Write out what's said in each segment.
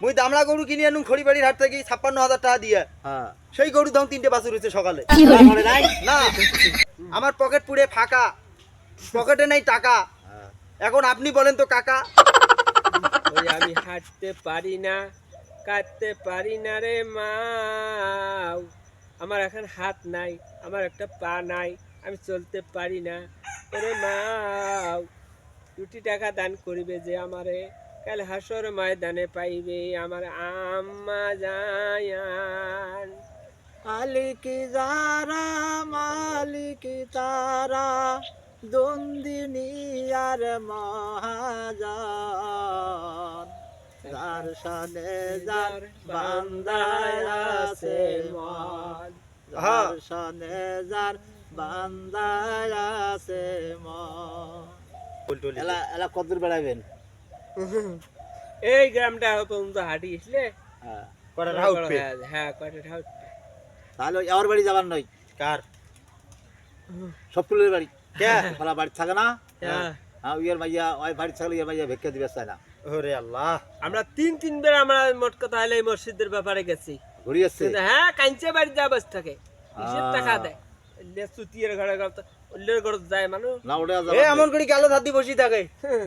মুই দামড়া গরু কিনে আনুম খড়িবাড়ির হাট থেকে ছাপ্পান্ন হাজার টাকা দিয়ে। হ্যাঁ। সেই গরু দাম তিনটে বাছুর হয়েছে সকালে। না। আমার পকেট পুড়ে ফাঁকা। পকেটে নেই টাকা। হ্যাঁ। এখন আপনি বলেন তো কাকা। ওই আমি হাঁটতে পারি না কাটতে পারি না রে মা। আমার এখন হাত নাই আমার একটা পা নাই আমি চলতে পারি না। ওরে মা দুটি টাকা দান করিবে যে আমারে। কাল হাসর ময়দানে পাইবে আমার আম্মা জায়ান। মালিক যারা মালিক তারা দ্বন্দ্বিনী আর মহাজন। যার সানে যার বান্দায় আছে মন হ্যাঁ। যার সানে যার বান্দায় আছে মন। এলা এলা কদূর বেড়াবেন এই গ্রামটা পর্যন্ত হাঁটি আসলে হ্যাঁ কটা হ্যাঁ কয়টা ঠাউট তাহলে আমার বাড়ি যাবার নয়। কার? সব বাড়ি। কে? ওরা বাড়ি থাকে না? হ্যাঁ। মাইয়া ওই বাড়ি থাকলে ইয়ের মাইয়া ভিক্ষা দিবে চায় না। ওরে আল্লাহ। আমরা তিন তিনবার আমরা মোট কথা হলে মসজিদের ব্যাপারে গেছি। ঘুরি আসছে? হ্যাঁ কাঞ্চে বাড়ি যা বসে থাকে। কিসের টাকা দেয়। চুতিয়ের ঘরে তো ঘরে যায় মানুষ। না ওটা এমন করে গেল ধাদি বসি থাকে?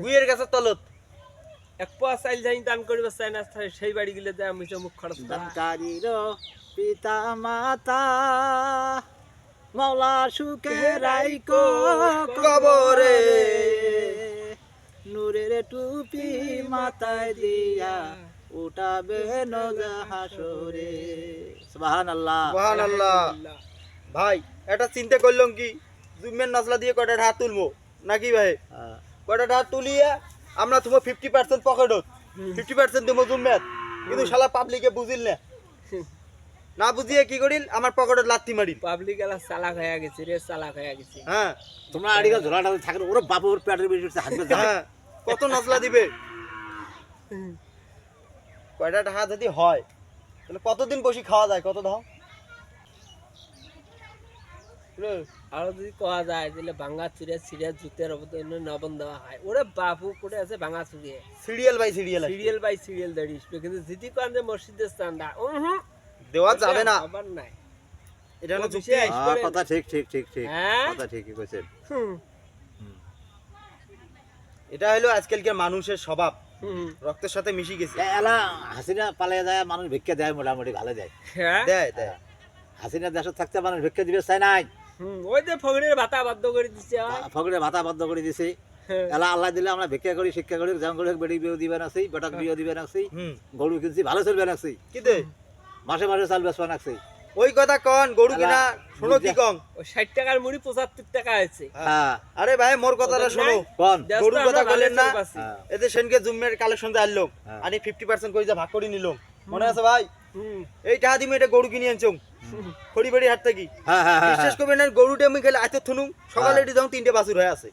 বুয়ের কাছে তলত। এক পোয়া চাইল যাই দান করিবে চাই না সেই বাড়ি গেলে যায় আমি মুখ খরচ দানকারীর পিতা মাতা মৌলা সুখে রাইকো কবরে। নূরের টুপি মাথায় দিয়া উঠাবে ভাই এটা চিন্তা করলাম কি? জুমের নসলা দিয়ে কটা হাত তুলবো? নাকি ভাই? কটা হাত তুলিয়ে আমরা তোমার ফিফটি পার্সেন্ট পকেটত ফিফটি পার্সেন্ট দেবো জুমের কিন্তু শালা পাবলিকে বুঝিল না। না বুঝিয়ে কি করিল? আমার পকেটত লাত্তি মারিল। পাবলিক এলা চালাক হয়ে গেছে রে চালাক হয়ে গেছে। হ্যাঁ। তোমরা আড়িগা ঝোলাটা থাকে ওর বাপ ওর পেটের বেশি হাসবে হ্যাঁ। কত নসলা দিবে? কয়টা টাকা যদি হয় তাহলে কতদিন বসি খাওয়া যায়? কত দাও? আরও যদি কোয়া যায় তাহলে ভাঙা চুরে ছিঁড়ে জুতের অবদান নবন দেওয়া হয়। ওরে বাপু করে আছে ভাঙা চুরিয়ে serial by serial serial by serial দাঁড়িয়ে কিন্তু যদি কান যে মসজিদের দেওয়া যাবে না। আবার নাই। এটা হলো বিশেষ। হ্যাঁ, কথা ঠিক ঠিক ঠিক ঠিক। হ্যাঁ? কথা ঠিকই কইছেন। এটা হলো আজকালকার মানুষের স্বভাব। হুম, রক্তের সাথে মিশে গেছে। এলা হাসিনা পালিয়ে যায় মানুষ ভিক্ষা দেয় মোটামুটি ভালো দেয়। হ্যাঁ? দেয় দেয়। হাসিনা দেশত থাকতে মানুষ ভিক্ষা দিবে চাই নাই। ওই যে ফগড়ের ভাতা বাধ্য করে দিচ্ছে হয়। ভাতা বন্ধ করে দিছে। হ্যাঁ। এলা আল্লাহ দিলে আমরা ভিক্ষা করি শিক্ষা করি যেমন করে বেড়ি বিয়ে দিবেন আছি বেটাক বিয়ে দিবেন আছি গরু কিনছি ভালো চলবে আছি। কি দে? মাসে মাসে চাল বেসবেন আছি। ওই কথা কন গরু কিনা শোনো কি কং ওই ষাট টাকার মুড়ি পঁচাত্তর টাকা আছে। হ্যাঁ। আরে ভাই মোর কথাটা শোনো। গরুর কথা না? হ্যাঁ। এতে সেনকে জুমের কালেকশন দিয়ে আনলো হ্যাঁ। ফিফটি পার্সেন্ট করে যা ভাগ করে নিল মনে আছে ভাই? এই টাকা দিমে এটা গরু কিনে আনছো খড়ি বাড়ি হাট থেকে। হ্যাঁ হ্যাঁ হ্যাঁ বিশ্বাস করবেন না গরুটা আমি খেলে আইতে থুনু সকালে এটি যখন তিনটে বাছুর হয়ে আছে।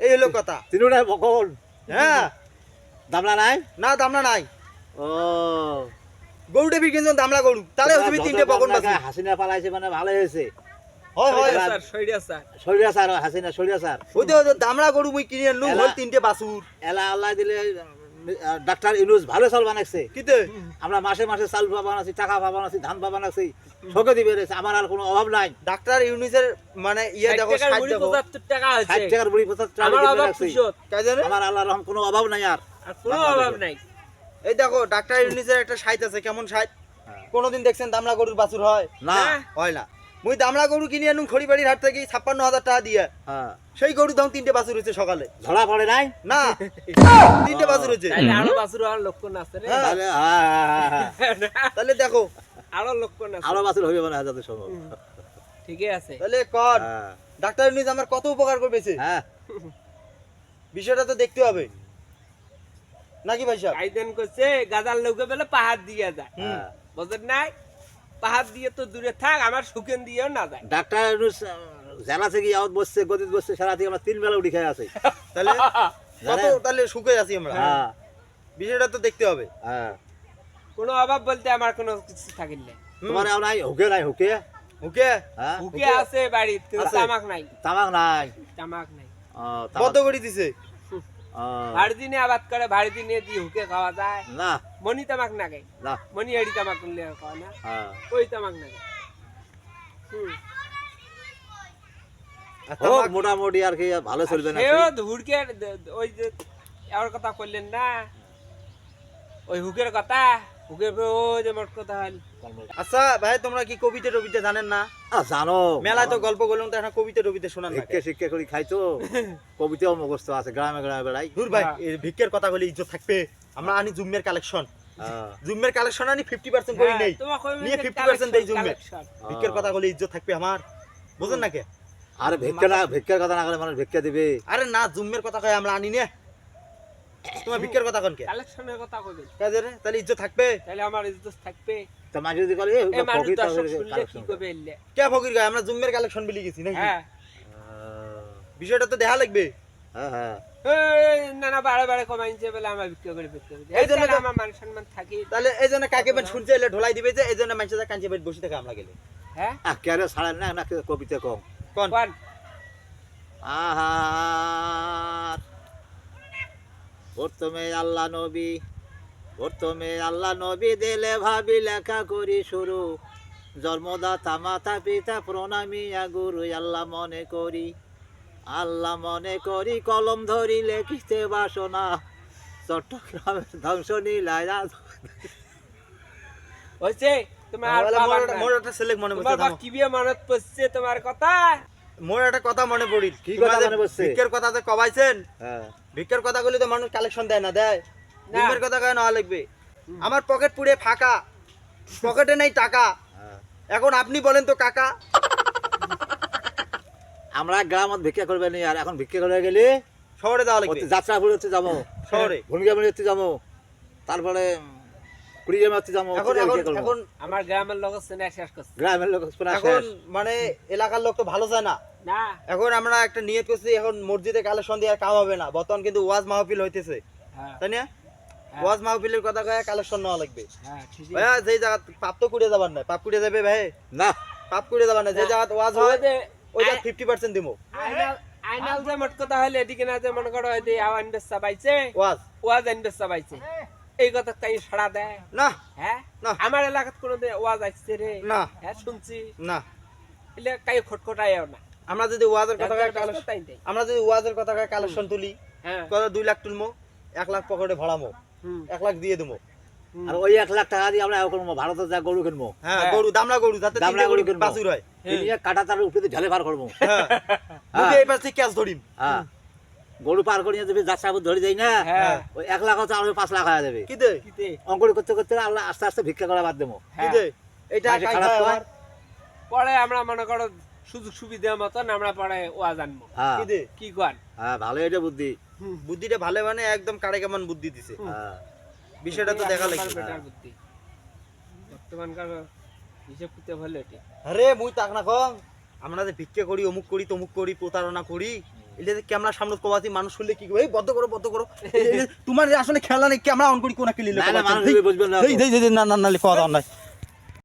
এই হলো কথা। তিনুটাই বকন। হ্যাঁ। দামলা নাই? না দামনা নাই। ও। গরুটা বিক্রি যখন দামলা গরু। তাহলে তুমি তিনটে বাছুর। হাসিনা পালাইছে মানে ভালো হয়েছে। হয় হয়। দামলা গরু মুই কিনে আনলুম এলা- হল তিনটে বাছুর। এলা আল্লাহ দিলে ডাক্তার ইউনুস ভালো চাল বানাইছে। কিতে? আমরা মাসে মাসে চাল পাবান আছি টাকা পাবান আছি ধান পাবান আছি সকে দিবে আমার আর কোনো অভাব নাই। ডাক্তার ইউনিসের মানে ইয়ে দেখো টাকার ষাট মুড়ি দেখো। পঁচাত্তর টাকা আছে। ষাট টাকার বুড়ি পঁচাশ টাকা আমার অভাব আমার আল্লাহ রহম কোনো অভাব নাই আর। আর কোনো অভাব নাই। এই দেখো ডাক্তার ইউনিসের একটা সাইট আছে কেমন সাইট? কোনোদিন দেখছেন দামলা গরুর বাছুর হয়? না। হ্যাঁ। হয় না। মুই দামলা গরু কিনে আনুম খড়িবাড়ির হাট থেকে ছাপ্পান্ন হাজার টাকা দিয়ে। হ্যাঁ। সেই গরু দাম তিনটে বাছুর হয়েছে সকালে। ধরা পড়ে নাই? না। তিনটে বাছুর হয়েছে। আরও বাছুর হওয়ার লক্ষণ আছে রে। হ্যাঁ। তাহলে হ্যাঁ। তাহলে দেখো। আরও লক্ষণ আছে। আরও বাছুর মানে হাজার সময় ঠিকই আছে। তাহলে কর। ডাক্তার ইউনিস আমার কত উপকার করবেছে হ্যাঁ। বিষয়টা তো দেখতে হবে। নাকি ভাই সাহেব? আইদেন করছে গাদার লোকে বেলে পাহাড় দিয়ে যায়। হ্যাঁ। নাই? পাহাড় দিয়ে তো দূরে থাক আমার সুখেন দিয়েও না যায়। ডাক্তার জেলা থেকে আউট বসছে গদিত বসছে সারা থেকে আমরা তিন বেলা উঠি খাই আছি। তাহলে? কত? তাহলে সুখে আছি আমরা। হ্যাঁ। বিষয়টা তো দেখতে হবে। হ্যাঁ। কোনো অভাব বলতে আমার কোনো কিছু থাকিল না। তোমার আর নাই? হুকে নাই? হুকে? ওকে হ্যাঁ। হুকে আছে বাড়িতে তামাক নাই। তামাক নাই। তামাক নাই। ও, তামাক- বদ্ধ করে দিছে। ভাড়ি নিয়ে আবাদ করে ভাড়ি নিয়ে দিয়ে হুকে খাওয়া যায়। না। মনি তামাক নাগে। না। মনি এড়ি তামাক নিয়ে খাওয়া না। ওই তামাক নাগে। হুম। মোটামুটি আর কি ভালো চলবে না? হুড়কে ওই যে আর কথা করলেন না। ওই হুকের কথা। ওই যে আচ্ছা ভাই তোমরা কি কবিতা টবিতা জানেন না? জানো। মেলায় তো গল্প করলাম তো একটা কবিতা টবিতা শোনান ভিক্ষে শিক্ষা করি খাইতো কবিতাও মুখস্থ আছে গ্রামে গ্রামে বেড়াই। দূর ভাই হ্যাঁ। ভিক্ষের কথা বলে ইজ্জত থাকবে। আমরা আনি জুম্মের কালেকশন। হ্যাঁ। জুম্মের কালেকশন আনি ফিফটি পার্সেন্ট করি নেই। নিয়ে 50% দেই জুম্মে। ভিক্ষের কথা বলে ইজ্জত থাকবে আমার। বুঝেন না কে? আরে ভিক্ষা না ভিক্ষার কথা না করে মানুষ ভিক্ষা দিবে। আরে না জুম্মের কথা কয় আমরা আনি নে। তোমার ভিক্ষের কথা কন কে? কালেকশনের কথা কইবেন কাজে রে? তাহলে ইজ্জত থাকবে? তাহলে আমার ইজ্জত থাকবে। তা মানুষ যদি "এ, ফকির তাহলে কি collection করে।" এলে? কে ফকির গায় আমরা জুম্মের কালেকশন বিলি গেছি নাকি? হ্যাঁ। বিষয়টা তো দেখা লাগবে। হ্যাঁ হ্যাঁ। এই না না বারে বারে কমাইছে বলে আমরা বিক্রি করে বিক্রি করি এই এই জন্য জন্য আমার মান সম্মান থাকি। তাহলে এই জন্য কাকে বেন শুনছে এলে ঢোলাই দিবে যে এই জন্য মানুষের কাঞ্চে বেট বসে থেকে আমরা গেলে। হ্যাঁ? আহ, কেরে না না কবিতা কম। কোন? কোন? প্রথমে আল্লাহ নবী প্রথমে আল্লাহ নবী দিলে ভাবি লেখা করি শুরু। জন্মদাতা মাতা পিতা প্রণামী গুরু আল্লাহ মনে করি। আল্লাহ মনে করি কলম ধরি লেখিতে বাসনা। চট্টগ্রামের ধ্বংস নীলায় হইছে? তোমার মনে তোমার থামো। কি বিয়ে মনত পড়ছে তোমার কথা? মোর একটা কথা মনে পড়িল কি কথা মনে পড়ছে? ভিক্ষের কথা যে কবাইছেন হ্যাঁ। ভিক্ষের কথা তো মানুষ কালেকশন দেয় না দেয়। কথা কয় না লাগবে আমার পকেট পুড়ে ফাঁকা পকেটে নেই টাকা। হ্যাঁ। এখন আপনি বলেন তো কাকা। আমরা গ্রামত ভিক্ষা করবে নি আর এখন ভিক্ষা করে গেলে শহরে যাওয়া লাগবে। ওতে যাত্রাপুর হচ্ছে যাব। শহরে। হচ্ছে যাব। তারপরে কুড়িগ্রামে হচ্ছে যাব এখন এখন আমার গ্রামের লোক শেষ করছে। গ্রামের লোক এখন মানে এলাকার লোক তো ভালো চায় না না। এখন আমরা একটা নিয়ত করছি এখন মসজিদে কালেকশন দিয়ে আর কাম হবে না। বর্তমান কিন্তু ওয়াজ মাহফিল হইতেছে। হ্যাঁ। তাই না? হ্যাঁ। ওয়াজ মাহফিলের কথা কয়ে কালেকশন নেওয়া লাগবে। হ্যাঁ ভাইয়া যেই জায়গা পাপ তো কুড়ে যাবার না পাপ কুড়ে যাবে ভাই? না। পাপ কুড়ে যাবার না যে জায়গা ওয়াজ হয় ওইটা ফিফটি পার্সেন্ট দিব আইনাল যে মোট কথা হলে এদিকে না যে মনে করো যে আওয়ান বেসা পাইছে ওয়াজ। ওয়াজ আইন বেসা পাইছে এই কথা তাই সাড়া দেয়। না। হ্যাঁ? না। আমার এলাকাত কোনো ওয়াজ আসছে রে। না। হ্যাঁ শুনছি। না। এলে কাই খটখটায়ও না। আমরা যদি ওয়াজের কথা। আমরা যদি ওয়াজের কথা কয়ে কালেকশন তুলি হ্যাঁ। কত দুই লাখ তুলমো এক লাখ পকেটে ভরামো হুম, এক লাখ দিয়ে দেবো আর ওই এক লাখ টাকা দিয়ে আমরা করব ভারতে যা গরু কিনবো হ্যাঁ হ্যাঁ। গরু দামলা গরু যাতে তিনটে গরু কিনবো। বাছুর হয়। হ্যাঁ। কাটা তার উপরে ঝালে পার করব হ্যাঁ। মুখে এই পাশে ক্যাশ ধরিম। হ্যাঁ। গরু পার করিয়ে যদি যাত্রাপুর ধরে যাই না হ্যাঁ। ওই এক লাখ হচ্ছে আমাদের পাঁচ লাখ হয়ে যাবে। কি দে? কিতে? অঙ্কুরি করতে করতে আল্লাহ আস্তে আস্তে ভিক্ষা করা বাদ দেবো। কি হ্যাঁ। দে এটা হয়। পরে আমরা মনে করো সুযোগ সুবিধা মতন আমরা পরে ওয়াজ আনব হ্যাঁ। কি দে কি কর? হ্যাঁ ভালো এটা বুদ্ধি। বুদ্ধিটা ভালো মানে একদম কারে কেমন বুদ্ধি দিছে। হ্যাঁ। বিষয়টা তো দেখা লাগবে বুদ্ধি। বর্তমানকার হিসেব করতে ভালো এটি। আরে মুই তাক না কম। আমরা যে ভিক্ষে করি অমুক করি তমুক করি প্রতারণা করি এটা যে ক্যামেরা সামনে কবাতি মানুষ শুনলে কি এই বদ্ধ করো বদ্ধ করো। তোমার যে আসলে খেলা নেই ক্যামেরা অন করি কোনা কিলি না না না এই, না না না লিখা দাও নাই।